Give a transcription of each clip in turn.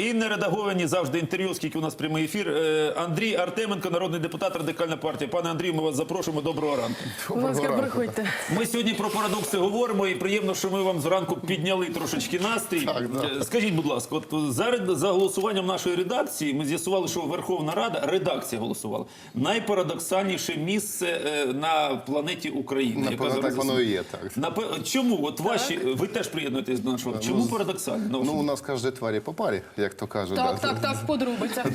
І не редаговані завжди інтерв'ю, оскільки у нас прямий ефір. Е, Андрій Артеменко, народний депутат Радикальна партія. Пане Андрію, ми вас запрошуємо. Доброго ранку. Будь ласка, приходьте. Ми сьогодні про парадокси говоримо, і приємно, що ми вам зранку підняли трошечки настрій. Так, да. Е, Скажіть, будь ласка, от за, ред- за голосуванням нашої редакції ми з'ясували, що Верховна Рада, редакція голосувала, найпарадоксальніше місце е, на планеті Україна. яка Напевно, зараз так воно і є. Так. Напе- Чому? От ваші, ви теж приєднуєтесь до нашого. Чому парадоксально? Ну, у нас кожній тварі по парі, як то кажуть. Так, да. так, так, в подробицях.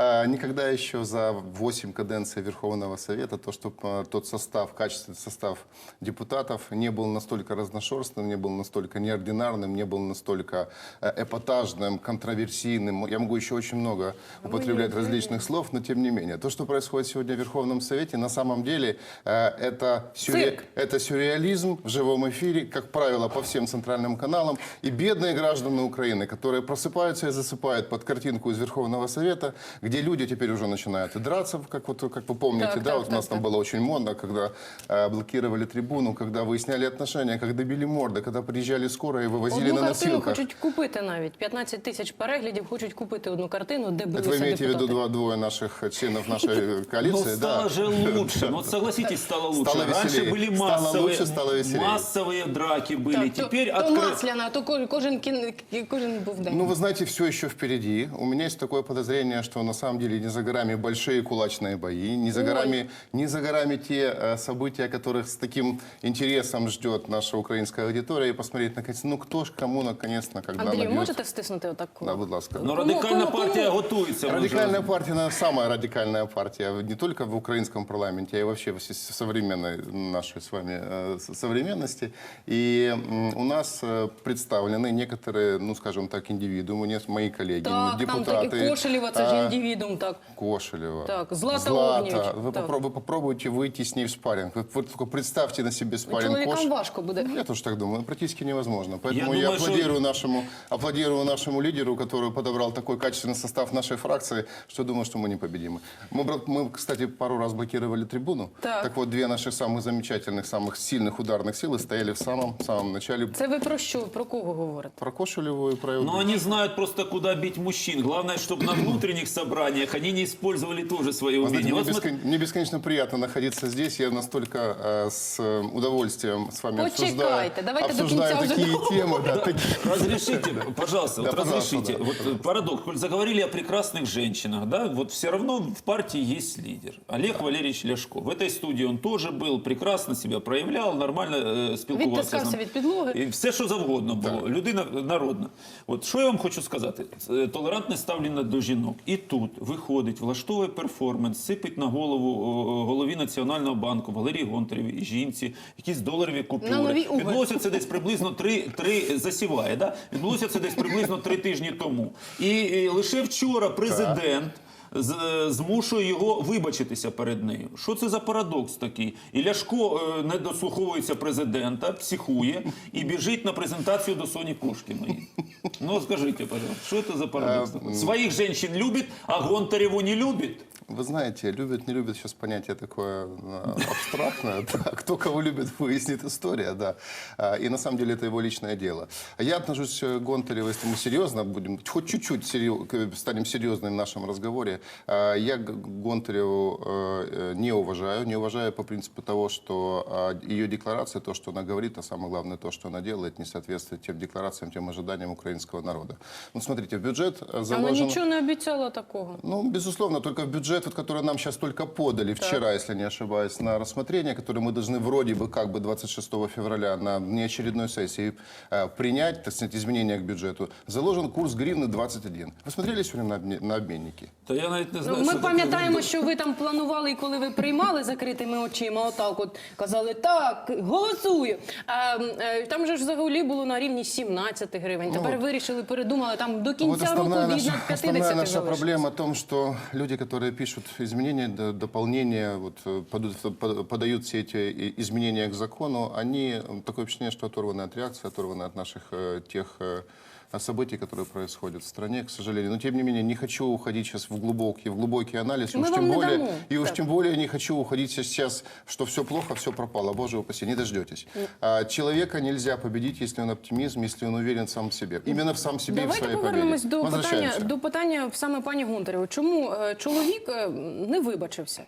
А, Никогда еще за 8 каденций Верховного Совета то, что а, тот состав, качественный состав депутатов не был настолько разношерстным, не был настолько неординарным, не был настолько э, эпатажным, контроверсийным. Я могу еще очень много употреблять различных слов, но тем не менее. То, что происходит сегодня в Верховном Совете, на самом деле э, это, сюрре- это сюрреализм в живом эфире, как правило, по всем центральным каналам. И бедные граждане Украины, которые просыпаются и засыпают под картинку из Верховного Совета, где люди теперь уже начинают и драться, как, вот, как вы помните, Так, да, так, вот у нас так, там так. было очень модно, когда э, блокировали трибуну, когда выясняли отношения, когда били морды, когда приезжали скорая и вывозили Одну на картину носилках. хочуть купити навіть. 15 тисяч переглядів хочуть купити одну картину, де Это билися вы имеете в виду депутати. два, двое наших членов нашей Ну, коалиции? стало да. же лучше. Ну, вот согласитесь, стало лучше. Стало Раньше веселее. были Стало массовые, лучше, стало веселее. массовые драки были. Так, то, Теперь то откры- масляна, то ко- кожен, кін- кожен був день. Ну, вы знаете, все еще впереди. У меня есть такое подозрение, что на самом деле не за горами большие кулачные бои, не за Ой. горами, не за горами те э, события, которых с таким интересом ждет наша украинская аудитория, и посмотреть, наконец, ну кто ж кому наконец-то, когда Андрію, набьет. можете стиснути отаку? Да, будь ласка. Ну, Кому- радикальна кому- партія кому? готується. вона вже- Радикальная партия, она самая радикальная партия, не только в украинском парламенте, а и вообще в с- современной нашей с вами э, с- современности. И м, у нас э, представлены некоторые, ну, скажем так, индивидуумы, не мои коллеги, Так, там депутаты. такі Кошелєва, це ж а, індивідум, так. Кошелева. Так, Злата Огнєвіч, Вы, так. попро- вы попробуйте выйти с ней в спарринг. Вы, вот только представьте на себе спарринг Чоловікам Кош- важко буде. я тоже так думаю, практически невозможно. Поэтому я, думаю, аплодирую, нашему, аплодирую нашему лидеру, который подобрал такой качественный состав нашей фракции, что думаю, что мы непобедимы. Мы, бро- мы, кстати, пару раз блокировали трибуну. Так. вот, две наших самых замечательных, самых сильных ударных силы стояли в самом, самом начале. Це ви про що? Про кого говорите? Про Кошелеву и про Евгению. Но они знают просто, куда бить мужчин. Главное, чтобы на внутренних собраниях они не использовали тоже свои Вы знаете, умения. мне, Вот смотри- бескон- мне бесконечно приятно находиться здесь. Я настолько э, с э, удовольствием с вами Почекайте, обсуждаю, давайте до обсуждаю конца уже такие договорим. темы. Да, такие. Разрешите, пожалуйста, Да, вот пожалуйста, разрешите. да. Вот э, парадокс. Коль заговорили о прекрасных женщинах, да, вот все равно в партии есть лидер. Олег Валерьевич Ляшко. В этой студии он тоже был, прекрасно себя проявлял, нормально э, спілкувався. з Відтискався нами. від підлоги. І все, що завгодно було. Людина народна. От що я вам хочу сказати? Е, Толерантне ставлення до жінок. І тут виходить, влаштовує перформанс, сипить на голову о, голові Національного банку Валерії Гонтареві жінці якісь доларові купюри. Відбулося це десь приблизно три, три засіває. Да? Відбулося це десь приблизно три тижні тому. І, і лише вчора президент. З- Змушує його вибачитися перед нею. Що це за парадокс такий? І Ляшко е, не дослуховується президента, психує і біжить на презентацію до Соні Кошкіної. Ну скажіть, пожалуйста, що це за парадокс? Своїх жінок любить, а Гонтареву не любить. Вы знаете, любят, не любят, сейчас понятие такое э, абстрактное. Да, Кто кого любит, выяснит история, да. А, И на самом деле это его личное дело. Я отношусь к Гонтареву, если мы серьезно будем, хоть чуть-чуть станем серьезными в нашем разговоре, а, я Гонтареву э, не уважаю. Не уважаю по принципу того, что а, ее декларация, то, что она говорит, а самое главное, то, что она делает, не соответствует тем декларациям, тем ожиданиям украинского народа. Ну, смотрите, в бюджет э, заложено... нічого не обіцяла такого. Ну, безусловно, только в бюджет, вот, который нам сейчас только подали вчера, если не ошибаюсь, на рассмотрение, который мы должны вроде бы как бы 26 февраля на неочередной сессии э, принять, так сказать, изменения к бюджету, заложен курс гривны 21. Вы смотрели сегодня на, обме- на обменники? Та я навіть не знаю, Ну, ми що таке пам'ятаємо, що ви там планували, і коли ви приймали закритими очима, отак от казали, так, голосую. А, м, е, там же ж взагалі було на рівні 17 гривень. Тепер вирішили, передумали, там до Вот кінця року основная від наша, 50 основная наша залишилось. проблема в том, что люди, которые пишут изменения, д- дополнения, вот, э, подают, под- подают все эти и- изменения к закону, они, м, такое впечатление, что оторваны от реакции, оторваны от наших э, тех э, а, событий, которые происходят в стране, к сожалению. Но тем не менее, не хочу уходить сейчас в глубокий, в глубокий анализ. и Мы уж вам тем не более, дамо. и уж Так. тем более не хочу уходить сейчас, что все плохо, все пропало. Боже упаси, не дождетесь. А, человека нельзя победить, если он оптимизм, если он уверен сам в себе. Именно в сам себе и в Давайте своей повернемось победе. до питання, Возвращаемся. до питання саме пані Гонтарєвої. Чому е, чоловік е, не вибачився?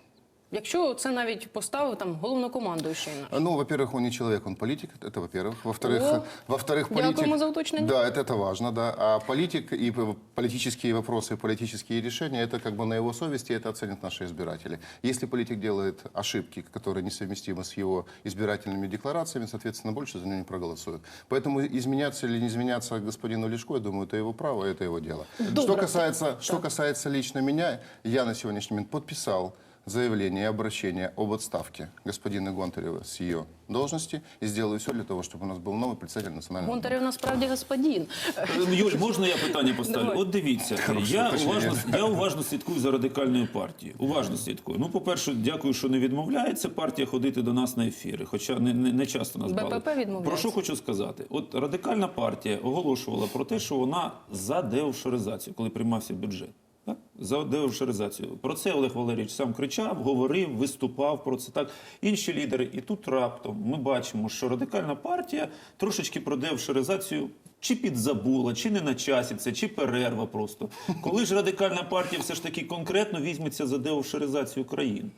Якщо це навіть поставив там головнокомандуючий наш. Ну, во-первых, он не человек, он политик, это во-первых. Во-вторых, О, во-вторых, дякуємо политик... за уточнення. Да, это, это важно, да. А политик и п- политические вопросы, политические решения, это как бы на его совести, это оценят наши избиратели. Если политик делает ошибки, которые несовместимы с его избирательными декларациями, соответственно, больше за него не проголосуют. Поэтому изменяться или не изменяться господину Лешко, я думаю, это его право, это его дело. Что Добро. касается, что касается лично меня, я на сегодняшний момент подписал заявление и обращение об отставке господина Гонтарева с ее должности и сделаю все для того, чтобы у нас был новый председатель национального банка. Гонтарєв насправді господин. Е, Юль, можна я питання поставлю? Давай. От дивіться, я уважно, я уважно слідкую за радикальною партією. Уважно слідкую. Ну, по-перше, дякую, що не відмовляється партія ходити до нас на ефіри, хоча не, не, не часто нас БПП брали. відмовляється. Про що хочу сказати? От радикальна партія оголошувала про те, що вона за деофшоризацію, коли приймався бюджет. Так? За деофшоризацію. Про це Олег Валерійович сам кричав, говорив, виступав про це. Так інші лідери. І тут раптом ми бачимо, що радикальна партія трошечки про деофшоризацію чи підзабула, чи не на часі це, чи перерва просто. Коли ж радикальна партія все ж таки конкретно візьметься за деофшоризацію країни?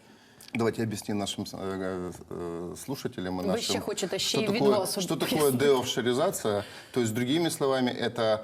Давайте объясним нашим э, э, слушателям и Вы нашим, ще хочете ще что й від такое, вас что такое пояснити. деофшоризация. То есть, другими словами, это э,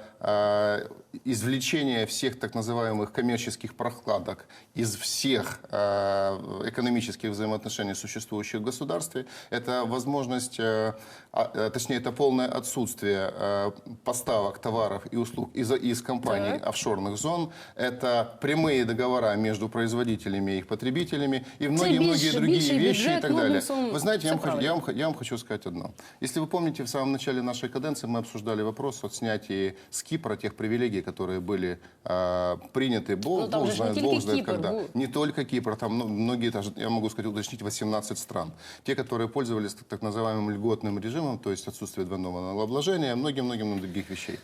извлечение всех так называемых коммерческих прокладок из всех э, экономических взаимоотношений, существующих в государстве. Это возможность, э, а, э, точнее, это полное отсутствие э, поставок товаров и услуг из, из компаний Так. офшорных зон. Это прямые договора между производителями и их потребителями и многие-многие другие вещи и бюджет, так ну, далее. Вы знаете, я вам, хочу, я, вам, я вам хочу сказать одно. Если вы помните, в самом начале нашей каденции мы обсуждали вопрос о снятии с Кипра тех привилегий, которые были а, приняты, Бог, Ну, Бог ж не знает, Бог знает Кипр когда. был. Не только Кипр, там ну, многие, даже, я могу сказать, уточнить, 18 стран. Те, которые пользовались так, так называемым льготным режимом, то есть отсутствие двойного налогообложения, многим-многим других вещей.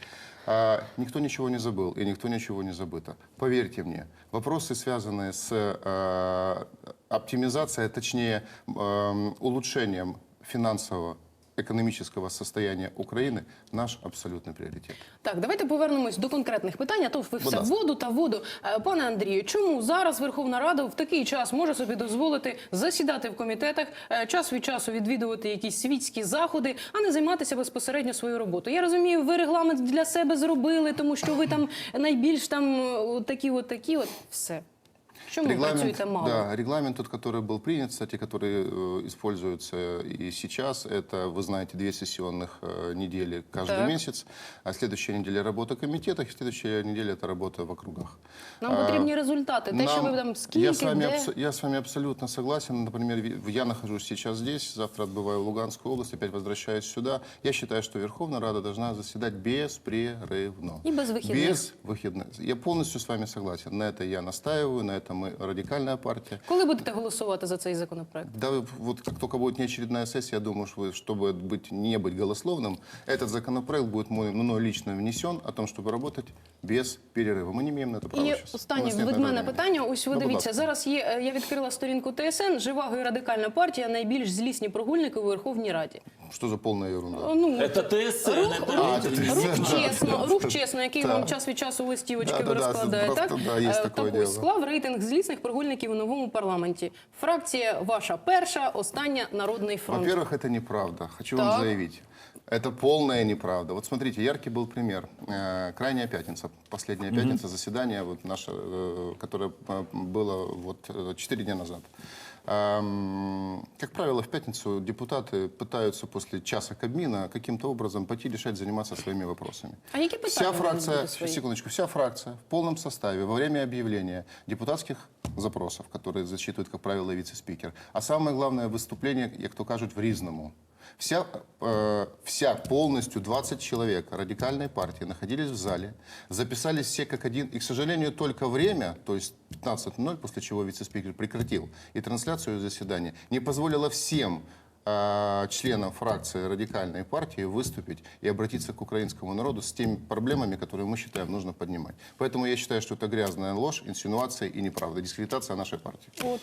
А, никто ничего не забыл и никто ничего не забыто. Поверьте мне, вопросы, связанные с э, оптимизацией, точнее эм, улучшением финансового экономического состояния Украины наш абсолютный приоритет. Так, давайте повернемось до конкретних питань. А то ви все ласка. воду та воду. Е, Пане Андрію, чому зараз Верховна Рада в такий час може собі дозволити засідати в комітетах, е, час від часу відвідувати якісь світські заходи, а не займатися безпосередньо своєю роботою? Я розумію, ви регламент для себе зробили, тому що ви там найбільш там е, от такі, от такі, от все. Чому працюєте мало? да, регламент тот, который был принят, кстати, который э, используется и сейчас, это, вы знаете, две сессионных э, недели каждый Так. месяц, а следующая неделя работа в комитетах, и следующая неделя это работа в округах. Нам А, потрібні результати. Те, що Нам- ви там скільки, я с, вами де... абсо- я с вами абсолютно согласен. Например, ви- я нахожусь сейчас здесь, завтра отбываю в Луганскую область, опять возвращаюсь сюда. Я считаю, что Верховная Рада должна заседать беспрерывно. И без выходных. Без выходных. Я полностью с вами согласен. На это я настаиваю, на это мы радикальная партия. Коли будете голосувати за цей законопроект? Да, вы- вот как только будет неочередная сессия, я думаю, что вы, чтобы быть, не быть голословным, этот законопроект будет мой, мной лично внесен о том, чтобы работать без перерыва. Мы не имеем на это права І сейчас. У останнє нас нет від на это мене времени. питання. Ось ви Ну, будь дивіться, ласка. зараз є. е, Я відкрила сторінку ТСН. Живаго і радикальна партія найбільш злісні прогульники у Верховній Раді. Что за полная ерунда? Ну Це ТСН, рух, це рух, це рух ТСН, чесно, рух чесно, який Так. вам час від часу листівочки Да, да, да, розкладає. просто, Так да, є Е, таке так діло. ось склав рейтинг злісних прогульників у новому парламенті. Фракція ваша перша, остання народний фронт. Во-первых, это неправда. Хочу Так. вам заявить. Это полная неправда. Вот смотрите, яркий был пример. Э, Крайняя пятница, последняя пятница, заседание, вот наше, э, которое э, было вот э, 4 дня назад. Эм, Как правило, в пятницу депутаты пытаются после часа Кабмина каким-то образом пойти решать, заниматься своими вопросами. А які Вся питання можуть фракция, бути свої? секундочку, вся фракция в полном составе во время объявления депутатских запросов, которые зачитывает, как правило, вице-спикер, а самое главное выступление, як то кажут, в Різному. Вся, э, вся полностью 20 человек радикальной партии находились в зале, записались все как один, и, к сожалению, только время, то есть 15.00, после чего вице-спикер прекратил и трансляцию заседания, не позволило всем э, членам фракции радикальной партии выступить и обратиться к украинскому народу с теми проблемами, которые мы считаем нужно поднимать. Поэтому я считаю, что это грязная ложь, инсинуация и неправда, дискредитация нашей партии. От.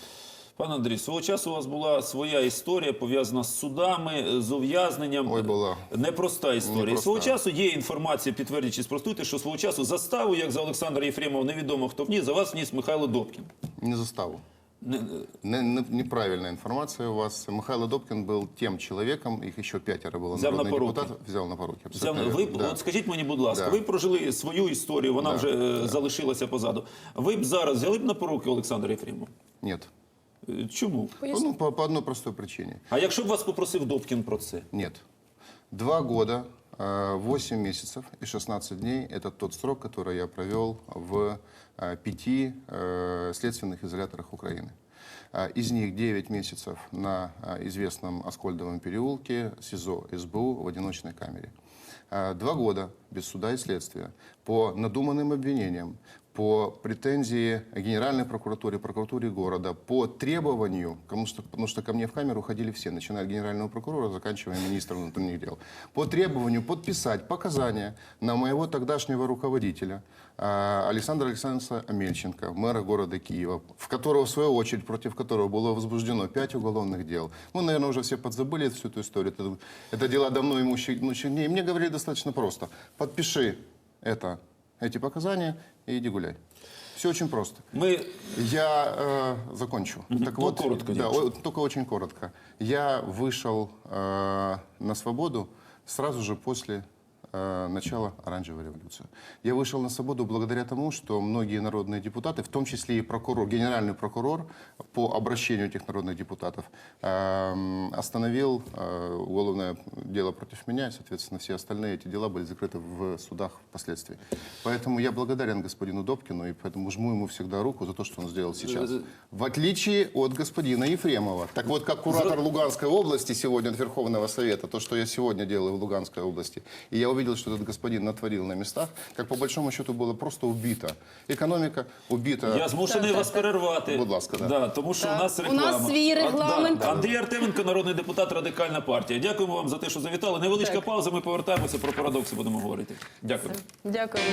Пане Андрій, свого часу у вас була своя історія пов'язана з судами, з ув'язненням. Ой, була. Непроста історія. Непроста. Свого часу є інформація, підтвердіть чи спростуйте, що свого часу заставу, як за Олександра Єфремова, невідомо хто вніс, за вас вніс Михайло Добкін. Не заставу. Не- Не- не- неправильная информация у вас. Михаил Добкин был тем человеком, их еще пятеро было Взял на народных поруки. депутатов, взял на поруки. Взяв, абсолютно ви, верно, да. от скажіть мені, будь ласка, Да. ви прожили свою історію, вона Да, вже е, залишилася позаду. Ви б зараз взяли б на поруки Олександра Єфремова? Нет. Е, Чому? Ну, по, по одной простой причине. А якщо б вас попросив Добкін про це? Нет. Два года, э, 8 месяцев и 16 дней – это тот срок, который я провел в э, пяти э, следственных изоляторах Украины. Из них 9 месяцев на э, известном Аскольдовом переулке, СИЗО СБУ в одиночной камере. Два года без суда и следствия по надуманным обвинениям, по претензии Генеральной прокуратуре, прокуратуре города, по требованию, потому что, потому что ко мне в камеру ходили все, начиная от генерального прокурора, заканчивая министром внутренних дел, по требованию подписать показания на моего тогдашнего руководителя а, Александра Александровича Амельченко, мэра города Киева, в которого, в свою очередь, против которого было возбуждено пять уголовных дел. Мы, наверное, уже все подзабыли всю эту историю. Это, это дела давно имущих дней. Мне говорили достаточно просто. Подпиши это, эти показания и иди гуляй. Все очень просто. Ми Я э, закончу. Так Ну, вот, коротко, да, девушка. о- только очень коротко. Я вышел э, на свободу сразу же после э, начала оранжевой революции. Я вышел на свободу благодаря тому, что многие народные депутаты, в том числе и прокурор, генеральный прокурор по обращению этих народных депутатов эм, остановил э, уголовное дело против меня, и, соответственно, все остальные эти дела были закрыты в судах впоследствии. Поэтому я благодарен господину Добкину, и поэтому жму ему всегда руку за то, что он сделал сейчас. В отличие от господина Ефремова. Так вот, как куратор Луганской области сегодня от Верховного Совета, то, что я сегодня делаю в Луганской области, и я увидел, что этот господин натворил на местах, как по большому счету было просто убито. Экономика убита. Я змушений Так, вас так, так. перервати. Будь ласка, да. тому що Так. у нас У реклама. нас свій А, регламент. да. Андрій Артеменко, народний депутат Радикальна партія. Дякуємо вам за те, що завітали. Невеличка Так. пауза. Ми повертаємося про парадокси. Будемо говорити. Дякую. Дякую.